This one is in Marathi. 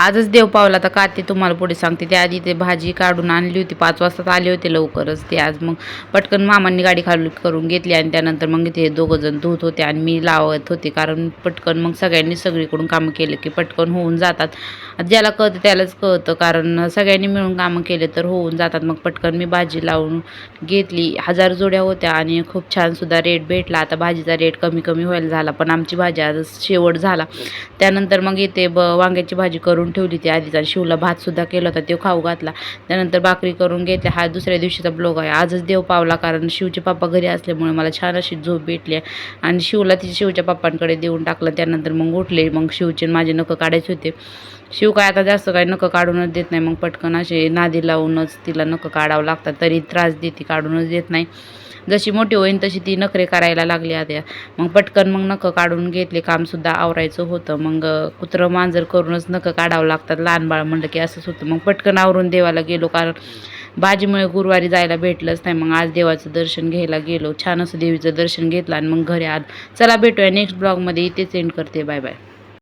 आजच देव पावला तर का ते तुम्हाला पुढे सांगते. त्या आधी ते भाजी काढून आणली होती पाच वाजता आले होते लवकरच. ते आज मग पटकन मामांनी गाडी खाली करून घेतली आणि त्यानंतर मग ते दोघं जण धुत होते आणि मी लावत होते. कारण पटकन मग सगळ्यांनी सगळीकडून कामं केले की पटकन होऊन जातात. ज्याला कळतं त्यालाच कळतं. कारण सगळ्यांनी मिळून कामं केले तर होऊन जातात. मग पटकन मी भाजी लावून घेतली. हजार जोड्या होत्या आणि खूप छानसुद्धा रेट भेटला. आता भाजीचा रेट कमी कमी व्हायला झाला. पण आमची भाजी आज शेवट झाला. त्यानंतर मग इथे ब वांग्याची भाजी करून ठेवली ती आधीच आणि शिवला भातसुद्धा केला होता तो खाऊ घातला. त्यानंतर भाकरी करून घेतल्या. हा दुसऱ्या दिवशीचा ब्लॉग आहे. आजच देव पावला कारण शिवचे पप्पा घरी असल्यामुळे मला छान अशी झोप भेटली आहे. आणि शिवला तिच्या शिवच्या पप्पांकडे देऊन टाकलं. त्यानंतर मग उठले. मग शिवचे आणि माझे नखं काढायचे होते. शिव काय आता जास्त काही नखं काढूनच देत नाही. मग पटकन असे नादी लावूनच तिला नखं काढावं लागतात. तरी त्रास देते काढूनच देत नाही. जशी मोठी होईन तशी ती नखरे करायला लागली आता. मग पटकन मग नखं काढून घेतले. कामसुद्धा आवरायचं होतं. मग कुत्रं मांजर करूनच नखं काढावं लागतात लहान बाळ म्हणलं की असंच होतं. मग पटकन आवरून देवाला गेलो कारण भाजीमुळे गुरुवारी जायला भेटलंच नाही. मग आज देवाचं दर्शन घ्यायला गेलो छान असं देवीचं दर्शन घेतलं आणि मग घरी आलो. चला भेटूया नेक्स्ट ब्लॉगमध्ये इथेच एंड करते. Bye bye